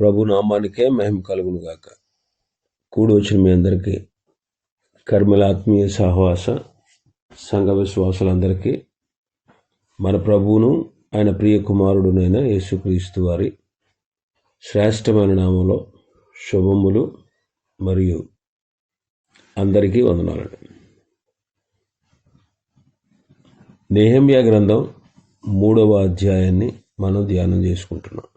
ప్రభు నామానికే మహిమ కలుగునుగాక. కూడి వచ్చిన మీ అందరికీ కర్మలాత్మీయ సహవాస సంఘ విశ్వాసులందరికీ మన ప్రభువును ఆయన ప్రియ కుమారుడునైన యేసుక్రీస్తు వారి శ్రేష్టమైన నామంలో శుభములు మరియు అందరికీ వందనాలండి. నేహమ్య గ్రంథం మూడవ అధ్యాయాన్ని మనం ధ్యానం చేసుకుంటున్నాం.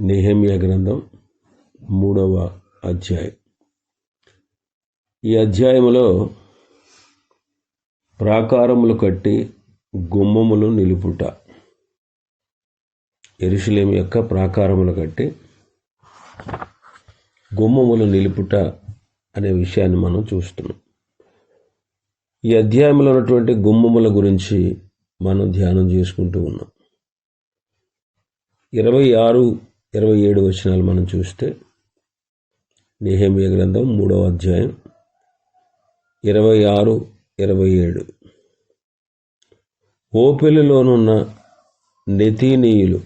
నెహమ్య గ్రంథం మూడవ అధ్యాయం. ఈ అధ్యాయములో ప్రాకారములు కట్టి గుమ్మములు నిలుపుట. ఎరుషులేం యొక్క ప్రాకారములు కట్టి గుమ్మములు నిలుపుట అనే విషయాన్ని మనం చూస్తున్నాం. ఈ అధ్యాయంలో ఉన్నటువంటి గుమ్మముల గురించి మనం ధ్యానం చేసుకుంటూ ఉన్నాం. ఇరవై ఆరు ఇరవై ఏడు వచనాలు మనం చూస్తే నేహేమియ గ్రంథం మూడవ అధ్యాయం ఇరవై ఆరు ఇరవై ఏడు. ఓపెలులోనున్న నెతీనీయులు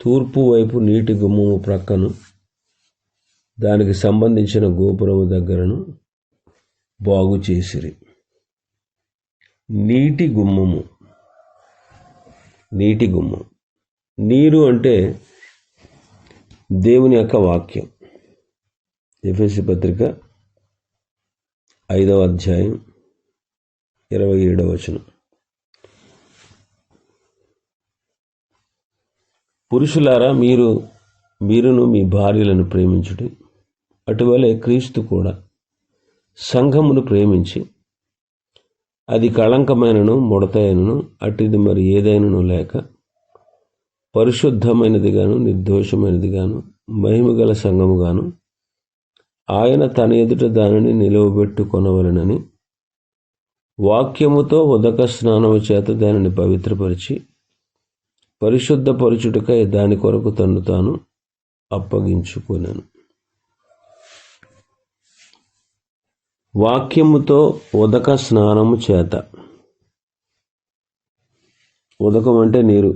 తూర్పు వైపు నీటి గుమ్మము ప్రక్కను దానికి సంబంధించిన గోపురము దగ్గరను బాగు చేసిరి. నీటి గుమ్మము నీటి గుమ్మం. నీరు అంటే దేవుని యొక్క వాక్యం. ఎఫ్ఎస్సి పత్రిక ఐదవ అధ్యాయం ఇరవై ఏడవ వచనం. పురుషులారా మీరు మీరును మీ భార్యలను ప్రేమించుడి అటువలే క్రీస్తు కూడా సంఘమును ప్రేమించి అది కళంకమైనను ముడతైనను అటుది మరి ఏదైనను లేక పరిశుద్ధమైనదిగాను నిర్దోషమైనదిగాను మహిమగల సంఘముగాను ఆయన తన ఎదుట దానిని నిలవబెట్టుకొనవలనని వాక్యముతో ఉదక స్నానము చేత దానిని పవిత్రపరిచి పరిశుద్ధపరచుటకై దాని కొరకు తన్ను తాను అప్పగించుకున్నాను వాక్యముతో ఉదక స్నానము చేత ఉదకం అంటే నీరు.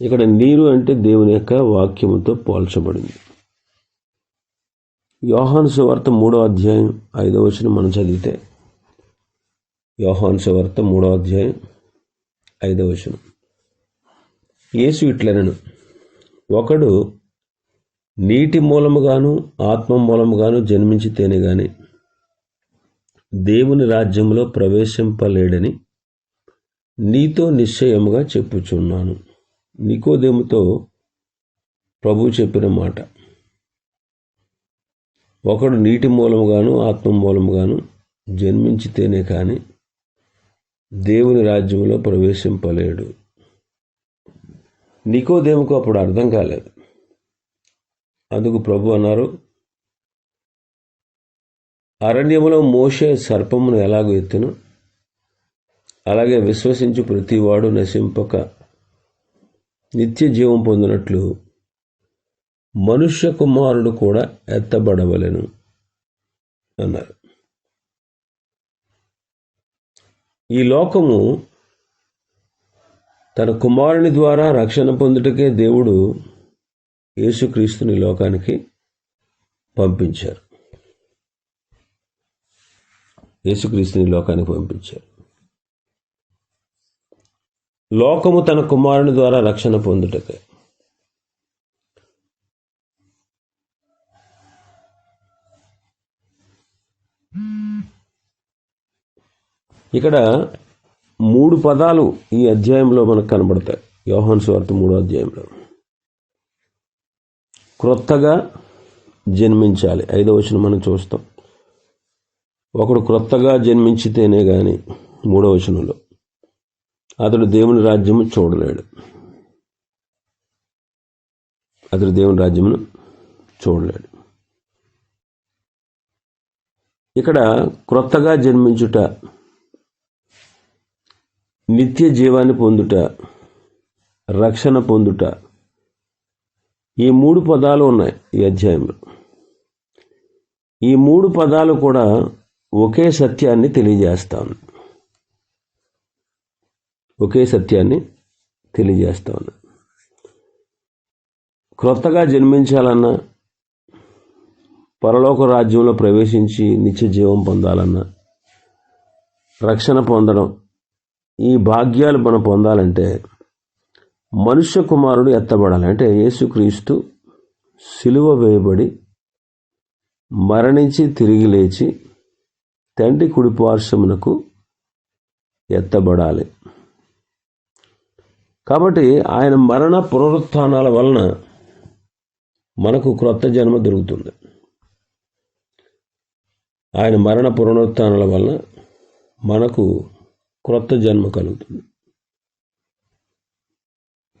ఇక్కడ నీరు అంటే దేవుని యొక్క వాక్యముతో పోల్చబడింది. యోహాను సువార్త మూడో అధ్యాయం ఐదో వచనం మనం చదివితే యోహాను సువార్త మూడో అధ్యాయం ఐదో వచనం. యేసు ఇట్లనను ఒకడు నీటి మూలముగాను ఆత్మ మూలముగాను జన్మించితేనే గాని దేవుని రాజ్యంలో ప్రవేశింపలేడని నీతో నిశ్చయముగా చెప్పుచున్నాను. నికోదేముతో ప్రభు చెప్పిన మాట. ఒకడు నీటి మూలముగాను ఆత్మ మూలముగాను జన్మించితేనే కానీ దేవుని రాజ్యంలో ప్రవేశింపలేడు. నికోదేముకు అప్పుడు అర్థం కాలేదు. అందుకు ప్రభు అన్నారు అరణ్యములో మోసే సర్పమును ఎలాగో ఎత్తును? అలాగే విశ్వసించు ప్రతివాడు నశింపక నిత్య జీవం పొందినట్లు మనుష్య కుమారుడు కూడా ఎత్తబడవలెను అన్నారు. ఈ లోకము తన కుమారుని ద్వారా రక్షణ పొందుటకే దేవుడు యేసుక్రీస్తుని లోకానికి పంపించారు. యేసుక్రీస్తుని లోకానికి పంపించారు. లోకము తన కుమారుని ద్వారా రక్షణ పొందుటకే. ఇక్కడ మూడు పదాలు ఈ అధ్యాయంలో మనకు కనబడతాయి. యోహాన్ స్వార్థ మూడో అధ్యాయంలో. క్రొత్తగా జన్మించాలి. ఐదో వచనం మనం చూస్తాం. ఒకడు క్రొత్తగా జన్మించితేనే కానీ మూడో వచనంలో. అతడు దేవుని రాజ్యము చూడలేడు. అతడు దేవుని రాజ్యమును చూడలేడు. ఇక్కడ క్రొత్తగా జన్మించుట నిత్య జీవాన్ని పొందుట రక్షణ పొందుట ఈ మూడు పదాలు ఉన్నాయి ఈ అధ్యాయంలో. ఈ మూడు పదాలు కూడా ఒకే సత్యాన్ని తెలియజేస్తాను. ఒకే సత్యాన్ని తెలియజేస్తా ఉన్నా. క్రొత్తగా జన్మించాలన్నా పరలోక రాజ్యంలో ప్రవేశించి నిత్య జీవం పొందాలన్నా రక్షణ పొందడం ఈ భాగ్యాలు మనం పొందాలంటే మనుష్య కుమారుడు ఎత్తబడాలి. అంటే యేసుక్రీస్తు సిలువ వేయబడి మరణించి తిరిగి లేచి తండ్రి కుడిపార్శ్వమునకు ఎత్తబడాలి. కాబట్టి ఆయన మరణ పునరుత్నాల వలన మనకు క్రొత్త జన్మ దొరుకుతుంది. ఆయన మరణ పునరుత్నాల వలన మనకు క్రొత్త జన్మ కలుగుతుంది.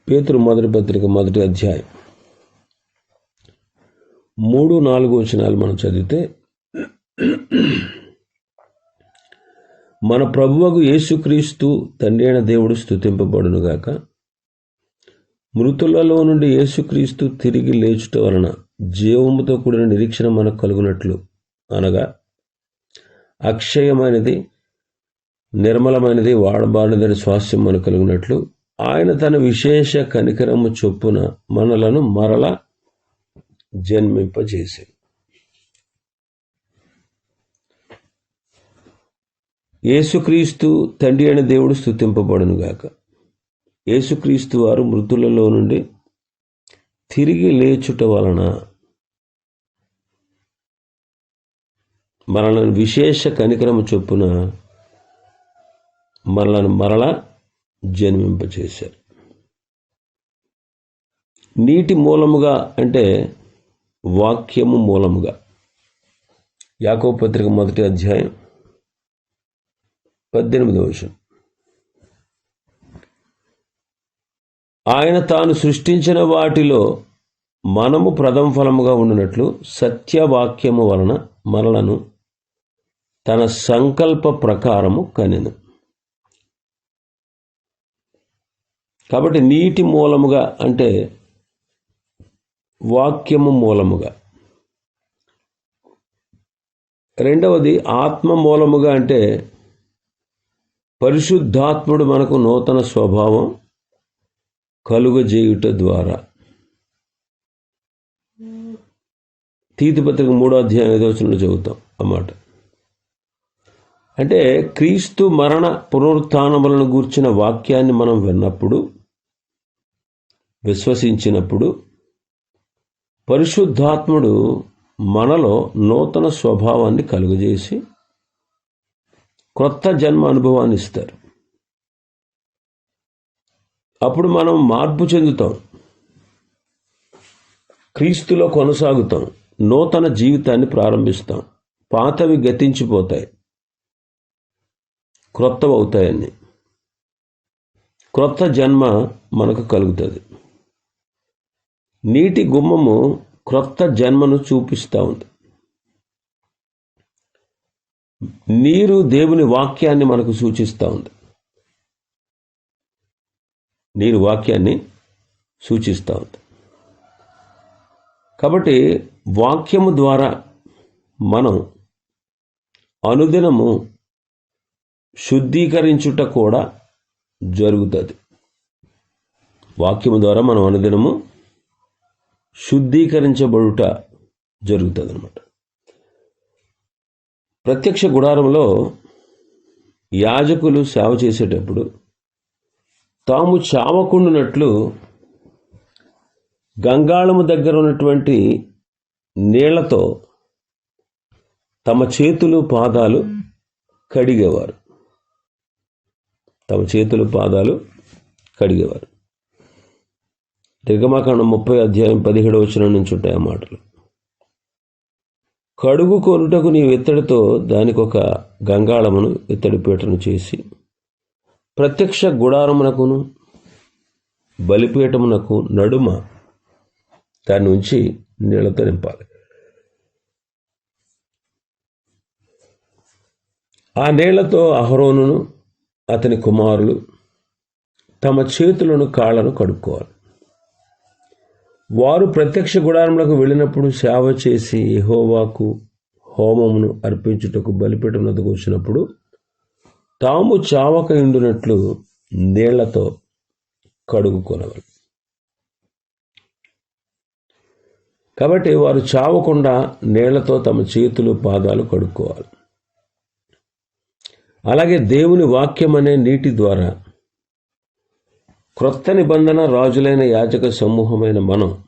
పేతురు మొదటి పత్రిక మొదటి అధ్యాయం మూడు నాలుగు వచనాలు మనం చదివితే మన ప్రభువకు యేసుక్రీస్తు తండ్రి అయిన దేవుడు స్థుతింపబడునుగాక మృతులలో నుండి యేసుక్రీస్తు తిరిగి లేచుట వలన జీవముతో కూడిన నిరీక్షణ మనకు కలుగునట్లు అనగా అక్షయమైనది నిర్మలమైనది వాడబాడినదని స్వాస్థ్యం మనకు కలిగినట్లు ఆయన తన విశేష కనికరము చొప్పున మనలను మరల జన్మింపజేశాడు యేసుక్రీస్తు తండ్రి అయిన దేవుడు స్థుతింపబడునుగాక యేసుక్రీస్తు వారు మృతులలో నుండి తిరిగి లేచుట వలన మనలను విశేష కనికరము చొప్పున మనలను మరల జన్మింపచేశారు. నీటి మూలముగా అంటే వాక్యము మూలముగా. యాకోపత్రిక మొదటి అధ్యాయం పద్దెనిమిది వచనం. ఆయన తాను సృష్టించిన వాటిలో మనము ప్రథమ ఫలముగా ఉండినట్లు సత్యవాక్యము వలన మనలను తన సంకల్ప ప్రకారము కనెను. కాబట్టి నీటి మూలముగా అంటే వాక్యము మూలముగా. రెండవది ఆత్మ మూలముగా అంటే పరిశుద్ధాత్ముడు మనకు నూతన స్వభావం కలుగజేయుట ద్వారా. తీతిపత్రిక మూడో అధ్యాయం ఐదో వచనంలో చదువుతాం అన్నమాట అంటే క్రీస్తు మరణ పునరుత్నములను గూర్చిన వాక్యాన్ని మనం విన్నప్పుడు విశ్వసించినప్పుడు పరిశుద్ధాత్ముడు మనలో నూతన స్వభావాన్ని కలుగజేసి క్రొత్త జన్మ అనుభవాన్ని ఇస్తారు. అప్పుడు మనం మార్పు చెందుతాం. క్రీస్తులో కొనసాగుతాం. నూతన జీవితాన్ని ప్రారంభిస్తాం. పాతవి గతించిపోతాయి. క్రొత్తవి అవుతాయని క్రొత్త జన్మ మనకు కలుగుతుంది. నీటి గుమ్మము క్రొత్త జన్మను చూపిస్తూ ఉంది. నీరు దేవుని వాక్యాన్ని మనకు సూచిస్తూ ఉంది. నేను వాక్యాన్ని సూచిస్తూ ఉంది. కాబట్టి వాక్యము ద్వారా మనం అనుదినము శుద్ధీకరించుట కూడా జరుగుతుంది. వాక్యము ద్వారా మనం అనుదినము శుద్ధీకరించబడుట జరుగుతుంది అనమాట ప్రత్యక్ష గుడారంలో యాజకులు సేవ చేసేటప్పుడు తాము చావకుండునట్లు గంగాళము దగ్గర ఉన్నటువంటి నీళ్ళతో తమ చేతులు పాదాలు కడిగేవారు. తమ చేతులు పాదాలు కడిగేవారు. దిగమాకాండం ముప్పై అధ్యాయం పదిహేడు వచ్చిన నుంచి ఉంటాయి ఆ మాటలు. కడుగు కొనుటకు నీ ఇత్తడితో దానికొక గంగాళమును ఇత్తడి పీటను చేసి ప్రత్యక్ష గుడారమునకును బలిపీఠమునకు నడుమ దాని నుంచి నీళ్ళతో నింపాలి. ఆ నీళ్ళతో అహరోనును అతని కుమారులు తమ చేతులను కాళ్ళను కడుక్కోవాలి. వారు ప్రత్యక్ష గుడారములకు వెళ్ళినప్పుడు సేవ చేసి ఎహోవాకు హోమమును అర్పించుటకు బలిపీఠం వచ్చినప్పుడు తాము చావక ఇండునట్లు నీళ్ళతో కడుగుకొనవలు. కాబట్టి వారు చావకుండా నీళ్ళతో తమ చేతులు పాదాలు కడుక్కోవాలి. అలాగే దేవుని వాక్యం అనే నీటి ద్వారా క్రొత్త నిబంధన రాజులైన యాచక సమూహమైన మనం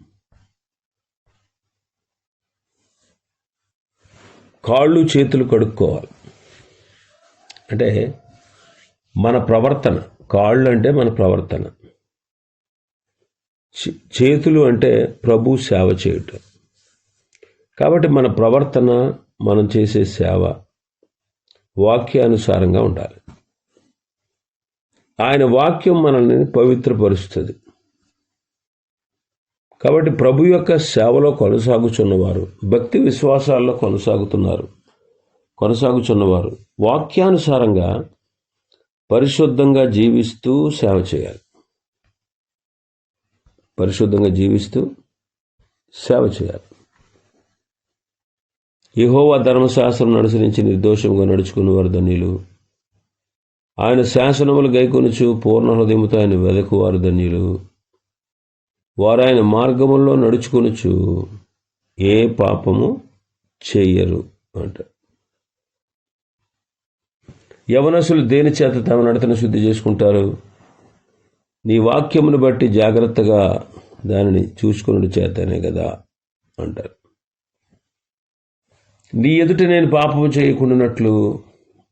కాళ్ళు చేతులు కడుక్కోవాలి. అంటే మన ప్రవర్తన కాళ్ళు అంటే మన ప్రవర్తన. చేతులు అంటే ప్రభు సేవ చేయటం. కాబట్టి మన ప్రవర్తన మనం చేసే సేవ వాక్యానుసారంగా ఉండాలి. ఆయన వాక్యం మనల్ని పవిత్రపరుస్తుంది. కాబట్టి ప్రభు యొక్క సేవలో కొనసాగుచున్నవారు భక్తి విశ్వాసాల్లో కొనసాగుతున్నారు. కొనసాగుచున్నవారు. వాక్యానుసారంగా పరిశుద్ధంగా జీవిస్తూ సేవ చేయాలి. పరిశుద్ధంగా జీవిస్తూ సేవ చేయాలి. యహోవా ధర్మశాస్త్రం అనుసరించి నిర్దోషంగా నడుచుకునేవారు ధన్యులు. ఆయన శాసనములు గైకొనుచు పూర్ణ హృదయముతో ఆయన వెదకువారు ధన్యులు. వారు ఆయన మార్గముల్లో నడుచుకొనుచు ఏ పాపము చేయరు అంటారు యవనసులు దేని చేత తమ నడతను శుద్ధి చేసుకుంటారు? నీ వాక్యమును బట్టి జాగ్రత్తగా దానిని చూసుకుని చేతనే కదా అంటారు. నీ ఎదుట నేను పాపము చేయకుండానట్లు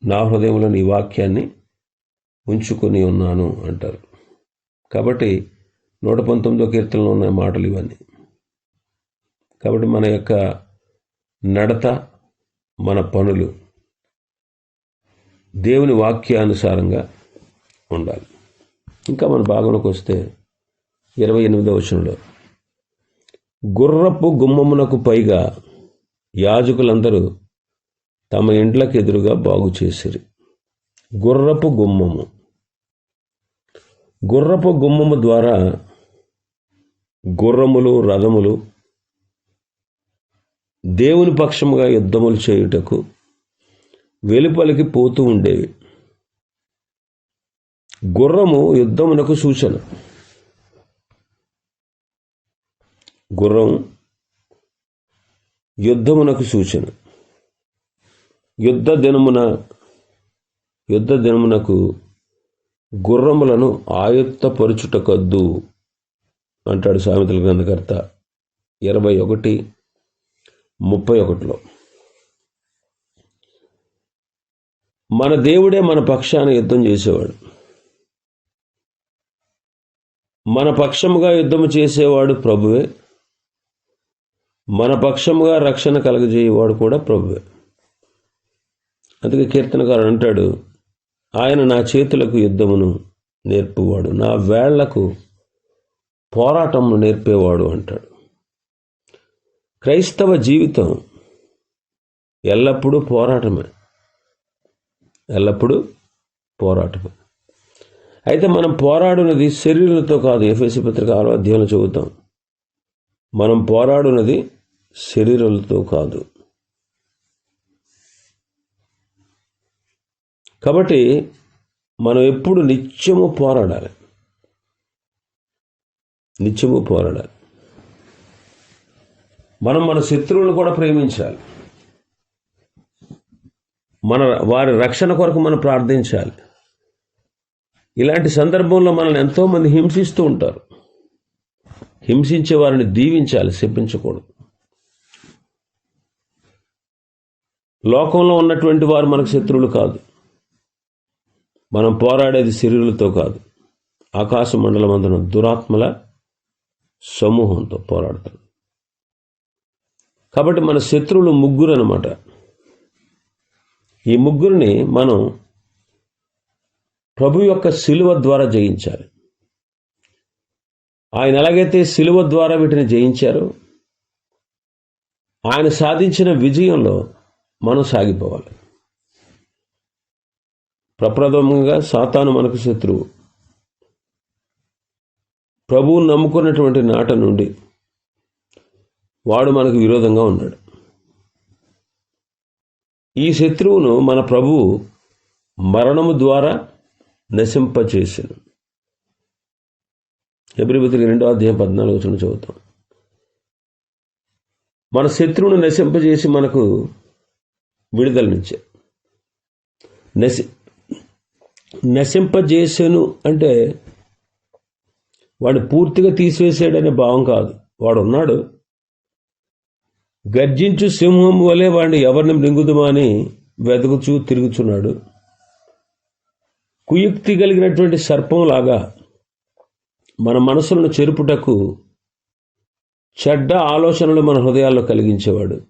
నా హృదయంలో నీ వాక్యాన్ని ఉంచుకొని ఉన్నాను అంటారు. కాబట్టి నూట పంతొమ్మిదో కీర్తనలో ఉన్న మాటలు ఇవన్నీ. కాబట్టి మన యొక్క నడత మన పనులు దేవుని వాక్యానుసారంగా ఉండాలి. ఇంకా మన భాగంలోకి వస్తే ఇరవై ఎనిమిదవ వచనంలో గుర్రపు గుమ్మమునకు పైగా యాజకులందరూ తమ ఇండ్లకు ఎదురుగా బాగు చేసిరి. గుర్రపు గుమ్మము. గుర్రపు గుమ్మము ద్వారా గుర్రములు రథములు దేవుని పక్షముగా యుద్ధములు చేయుటకు వెలుపలికి పోతూ ఉండేవి. గుర్రము యుద్ధమునకు సూచన. గుర్రం యుద్ధమునకు సూచన. యుద్ధ దినమున యుద్ధ దినమునకు గుర్రములను ఆయుత్తపరుచుటకద్దు అంటాడు సామెతల గ్రంథకర్త. ఇరవై ఒకటి ముప్పై ఒకటిలో. మన దేవుడే మన పక్షాన యుద్ధం చేసేవాడు. మన పక్షముగా యుద్ధము చేసేవాడు ప్రభువే. మన పక్షముగా రక్షణ కలగజేయవాడు కూడా ప్రభువే. అందుకే కీర్తనకారుడు అంటాడు ఆయన నా చేతులకు యుద్ధమును నేర్పువాడు నా వేళ్ళకు పోరాటమును నేర్పేవాడు అంటాడు. క్రైస్తవ జీవితం ఎల్లప్పుడూ పోరాటమే. ఎల్లప్పుడూ పోరాటం అయితే మనం పోరాడునది శరీరంతో కాదు ఎఫ్ఎస్సి పత్రిక ఆరో అధ్యాయంలో చదువుతాం. మనం పోరాడునది శరీరాలతో కాదు. కాబట్టి మనం ఎప్పుడు నిత్యము పోరాడాలి. నిత్యము పోరాడాలి. మనం మన శత్రువులను కూడా ప్రేమించాలి. మన వారి రక్షణ కొరకు మనం ప్రార్థించాలి. ఇలాంటి సందర్భంలో మనల్ని ఎంతోమంది హింసిస్తూ ఉంటారు. హింసించే వారిని దీవించాలి శపించకూడదు. లోకంలో ఉన్నటువంటి వారు మనకు శత్రువులు కాదు. మనం పోరాడేది శరీరులతో కాదు. ఆకాశ మండలం అందున దురాత్మల సమూహంతో పోరాడతాం కాబట్టి మన శత్రువులు ముగ్గురు అనమాట ఈ ముగ్గురిని మనం ప్రభు యొక్క శిలువ ద్వారా జయించాలి. ఆయన ఎలాగైతే శిలువ ద్వారా వీటిని జయించారో ఆయన సాధించిన విజయంలో మనం సాగిపోవాలి. ప్రప్రథమంగా సాతాను మనకు శత్రువు. ప్రభువు నమ్ముకున్నటువంటి నాట నుండి వాడు మనకు విరోధంగా ఉన్నాడు. ఈ శత్రువును మన ప్రభువు మరణము ద్వారా నశింపచేసిన ఎబ్రిబతికి రెండో అధ్యాయం పద్నాలుగు వచ్చిన చదువుతాం. మన శత్రువును నశింపజేసి మనకు విడుదలనిచ్చారు నశి నశింపజేసాను అంటే వాడిని పూర్తిగా తీసివేసాడనే భావం కాదు. వాడు ఉన్నాడు గర్జించు సింహం వలె వాడిని ఎవరిని మృంగుదుమా అని వెతుకుచూ తిరుగుచున్నాడు. కుయుక్తి కలిగినటువంటి సర్పంలాగా మన మనసులను చెరుపుటకు చెడ్డ ఆలోచనలు మన హృదయాల్లో కలిగించేవాడు.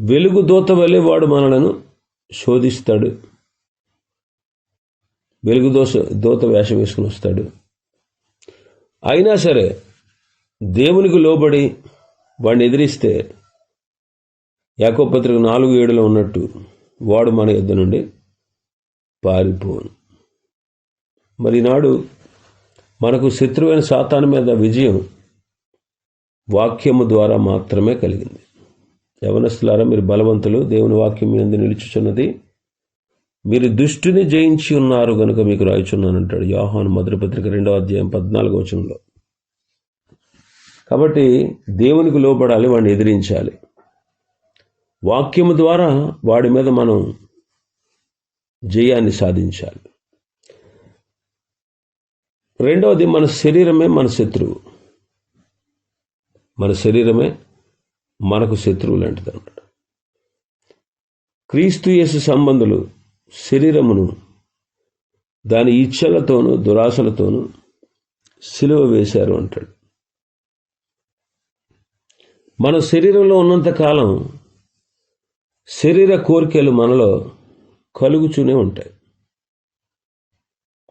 వెలుగు దూత వలె వాడు మనలను శోధిస్తాడు. వెలుగు దోశ దూత వేషం వేసుకుని వస్తాడు. అయినా సరే దేవునికి లోబడి వాడిని ఎదిరిస్తే యాకోపత్రిక నాలుగు ఏడులో ఉన్నట్టు వాడు మన యుద్ధ నుండి పారిపోను. మరి నాడు మనకు శత్రువైన సాతాను మీద విజయం వాక్యము ద్వారా మాత్రమే కలిగింది. యవనస్తులారా మీరు బలవంతులు దేవుని వాక్యం మీద నిలుచుచున్నది. మీరు దుష్టుని జయించి ఉన్నారు కనుక మీకు రాయిచున్నానంటాడు యోహాను మధురపత్రిక పత్రిక రెండవ అధ్యాయం పద్నాలుగో వచనంలో. కాబట్టి దేవునికి లోపడాలి వాడిని ఎదిరించాలి. వాక్యము ద్వారా వాడి మీద మనం జయాన్ని సాధించాలి. రెండవది మన శరీరమే మన శత్రువు. మన శరీరమే మనకు శత్రువు లాంటిది అన్నమాట క్రీస్తు యేసు సంబంధులు శరీరమును దాని ఇచ్చలతోనూ దురాశలతోనూ సిలువ వేశారు అంటాడు. మన శరీరంలో ఉన్నంత కాలం శరీర కోరికలు మనలో కలుగుతూనే ఉంటాయి.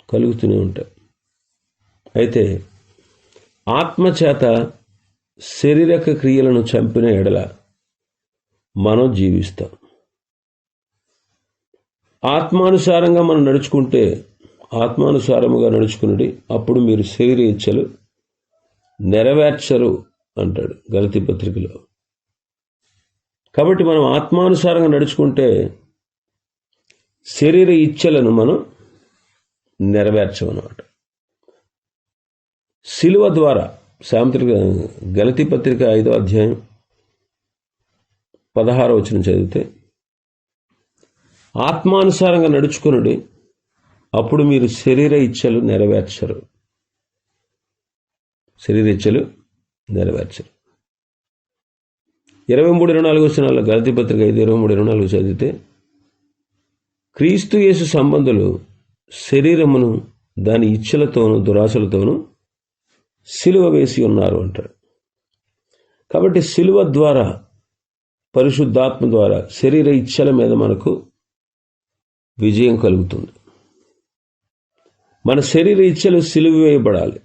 కలుగుతూనే ఉంటాయి. అయితే ఆత్మచేత శరీరక క్రియలను చంపిన ఎడల మనం జీవిస్తాం. ఆత్మానుసారంగా మనం నడుచుకుంటే ఆత్మానుసారముగా నడుచుకున్నది అప్పుడు మీరు శరీర ఇచ్చలు నెరవేర్చరు. అంటాడు గలతి పత్రికలో. కాబట్టి మనం ఆత్మానుసారంగా నడుచుకుంటే శరీర ఇచ్చలను మనం నెరవేర్చమన్నమాట. శిలువ ద్వారా సాంత్రిక గలతి పత్రిక ఐదో అధ్యాయం పదహారో వచ్చిన చదివితే ఆత్మానుసారంగా నడుచుకునుడి అప్పుడు మీరు శరీర ఇచ్చలు నెరవేర్చరు. శరీర ఇచ్చలు నెరవేర్చరు ఇరవై మూడు ఇరవై నాలుగు వచ్చిన గలతి పత్రిక ఐదు ఇరవై మూడు ఇరవై నాలుగు చదివితే క్రీస్తు యేసు సంబంధులు శరీరమును దాని ఇచ్చలతోనూ దురాశలతోనూ సిలువ వేసి ఉన్నారు అంటారు. కాబట్టి సిలువ ద్వారా పరిశుద్ధాత్మ ద్వారా శరీర ఇచ్చల మీద మనకు విజయం కలుగుతుంది. మన శరీర ఇచ్చలు సిలువ వేయబడాలి.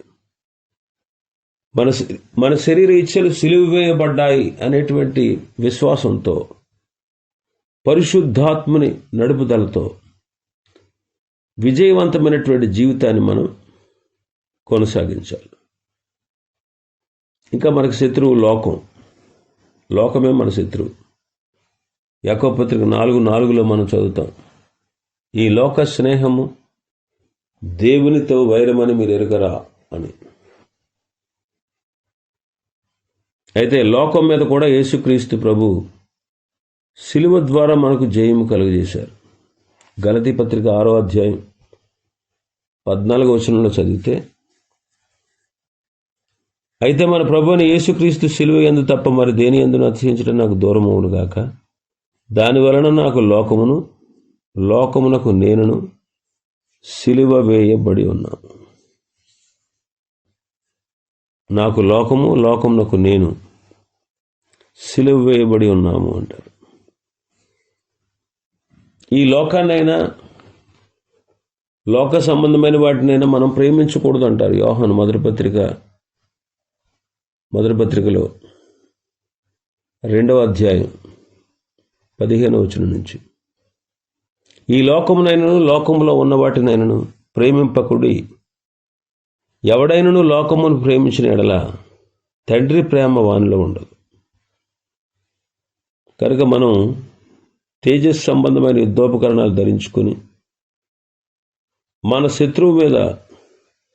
మన మన శరీర ఇచ్చలు సిలువ వేయబడ్డాయి అనేటువంటి విశ్వాసంతో పరిశుద్ధాత్మని నడుపుదలతో విజయవంతమైనటువంటి జీవితాన్ని మనం కొనసాగించాలి. ఇంకా మనకు శత్రువు లోకం. లోకమే మన శత్రువు. యాకోపత్రిక నాలుగు నాలుగులో మనం చదువుతాం. ఈ లోక స్నేహము దేవునితో వైరమని మీరు ఎరుగరా అని. అయితే లోకం మీద కూడా యేసుక్రీస్తు ప్రభు శిలువ ద్వారా మనకు జయము కలుగజేశారు. గలతి పత్రిక ఆరో అధ్యాయం పద్నాలుగు వచనంలో చదివితే అయితే మన ప్రభుని యేసుక్రీస్తు శిలువ ఎందు తప్ప మరి దేని ఎందు అతిశించడం నాకు దూరమవును గాక? దాని వలన నాకు లోకమును లోకమునకు నేనును సిలువ వేయబడి ఉన్నాను. నాకు లోకము లోకమునకు నేను సిలువ వేయబడి ఉన్నాము అంటారు. ఈ లోకాన్నైనా లోక సంబంధమైన వాటినైనా మనం ప్రేమించకూడదు అంటారు యోహన్ మొదటి పత్రిక మొదటి పత్రికలో రెండవ అధ్యాయం పదిహేను వచనం నుంచి. ఈ లోకమునైనను లోకములో ఉన్న వాటినైనను ప్రేమింపకుడి ఎవడైనను లోకమును ప్రేమించిన ఎడల తండ్రి ప్రేమ వానిలో ఉండదు. కనుక మనం తేజస్ సంబంధమైన యుద్ధోపకరణాలు ధరించుకొని మన శత్రువు మీద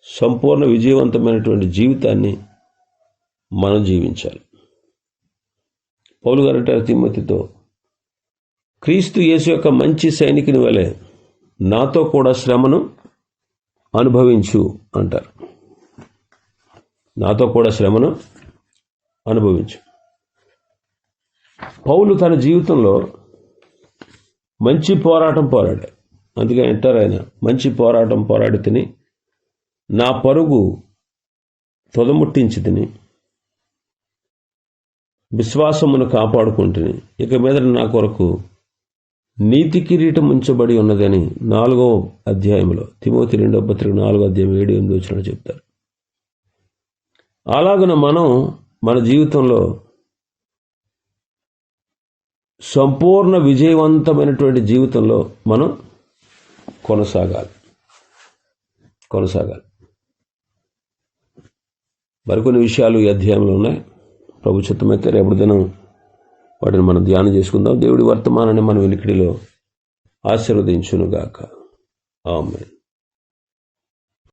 సంపూర్ణ విజయవంతమైనటువంటి జీవితాన్ని మనం జీవించాలి. పౌలు గారు అంటారు తిమ్మతితో క్రీస్తు యేసు యొక్క మంచి సైనికుని వలె నాతో కూడా శ్రమను అనుభవించు అంటారు. నాతో కూడా శ్రమను అనుభవించు. పౌలు తన జీవితంలో మంచి పోరాటం పోరాడాడు. అందుకే అంటారు ఆయన మంచి పోరాటం పోరాడి తిని నా పరుగు తొదముట్టించి తిని విశ్వాసమును కాపాడుకుంటుని ఇక మీద నా కొరకు నీతి కిరీటం ఉంచబడి ఉన్నదని నాలుగో అధ్యాయంలో తిమోతి రెండో పత్రిక నాలుగో అధ్యాయం ఏడు ఎనిమిది వచ్చిన చెప్తారు. అలాగున మనం మన జీవితంలో సంపూర్ణ విజయవంతమైనటువంటి జీవితంలో మనం కొనసాగాలి. కొనసాగాలి. మరికొన్ని విషయాలు ఈ అధ్యాయంలో ఉన్నాయి. ప్రభు చిత్తమైతే రేపటి దినం వాటిని మనం ధ్యానం చేసుకుందాం. దేవుడి వర్తమానాన్ని మన వెలికిడిలో ఆశీర్వదించునుగాక. ఆమె